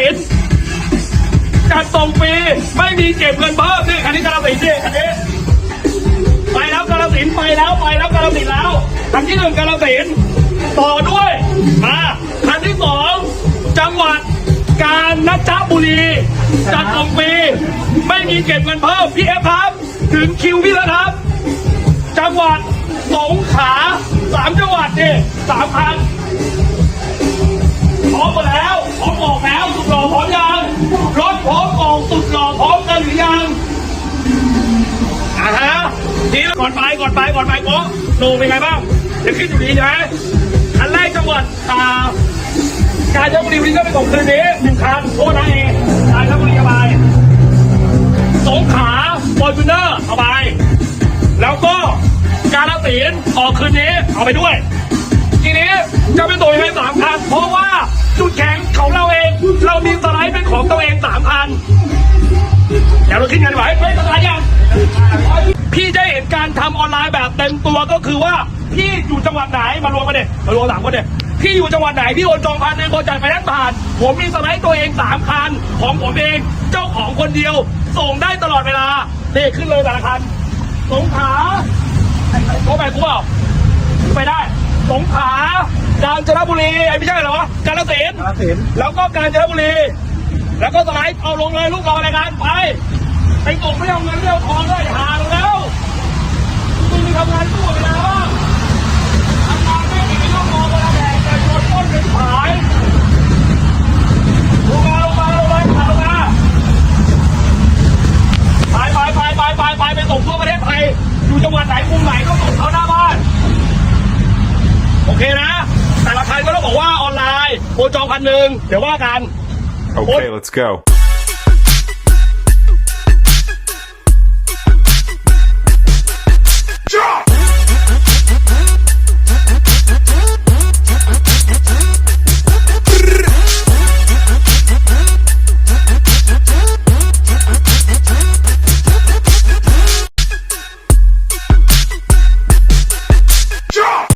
สินจัดส่งฟรีไม่มีเก็บเงินเพิ่มนี่คันนี้กาลสินธุ์นี่คันนี้ไปแล้วกาลสินไปแล้วไปแล้วกาลสินแล้วคันที่หนึ่งกาลสินต่อด้วยมาคันที่สองจังหวัดกาญจนบุรีจัดส่งฟรีไม่มีเก็บเงินเพิ่มพี่เอฟครับ ถึงคิวพี่แล้วครับ จังหวัดสงขลาสามจังหวัดนี่สามพัน ก่อนไปก่อนไปก่อนไปโก้โหนเป็นไงบ้างเดี๋ยวขึ้นอยู่ดีใช่ไหมอันแรกจังหวัดอ่ากาญจนบุรีวันนี้ก็ไปส่งคืนนี้หนึ่งคันโทษนะเองกาญจนบุรีเอาไปสงขาฟอร์จูเนอร์เอาไป แล้วก็การละศีลออกคืนนี้เอาไปด้วย ทีนี้จะเป็นตัวยังไงสามพัน เดี๋ยวเราขึ้นกันไหวเฮ้ยสไลด์ยังพี่จะเห็นการทำออนไลน์แบบเต็มตัวก็คือว่าพี่อยู่จังหวัดไหนมารวมกันเด็มารวมสามคนเด็พี่อยู่จังหวัดไหนพี่โอนจองพันหนึ่งคนจ่ายไฟแนนซ์ผ่าน ผมมีสไลด์ตัวเองสามคันของผมเองเจ้าของคนเดียว ส่งได้ตลอดเวลาเด็ขึ้นเลยแต่ละคันสงขลาโอ้ไปกูเปล่าไปได้สงขลากาญจนบุรีไอ้ไม่ใช่เหรอวะกาฬสินธุ์กาฬสินธุ์แล้วก็กาญจนบุรี แล้วก็สไลด์เอาลงเลยลูกเราอรายการไป ไปส่งไม่เอาเงินไม่เอาทองเลยหาลงแล้วมึงไปทำงานตู้เวลาบ้างทำงานไม่ดีไม่ต้องรอเวลาแดงแต่โดนต้นเป็นผายลงมาลงมาลงมาลงมาไปไปไปไปไปไปไปส่งทั่วประเทศไทยอยู่จังหวัดไหนกรุงไหนก็ส่งเขาหน้าบ้าน โอเคนะ แต่ละคันก็ต้องบอกว่าออนไลน์โอนจองพันหนึ่งเดี๋ยวว่ากัน Okay, let's go.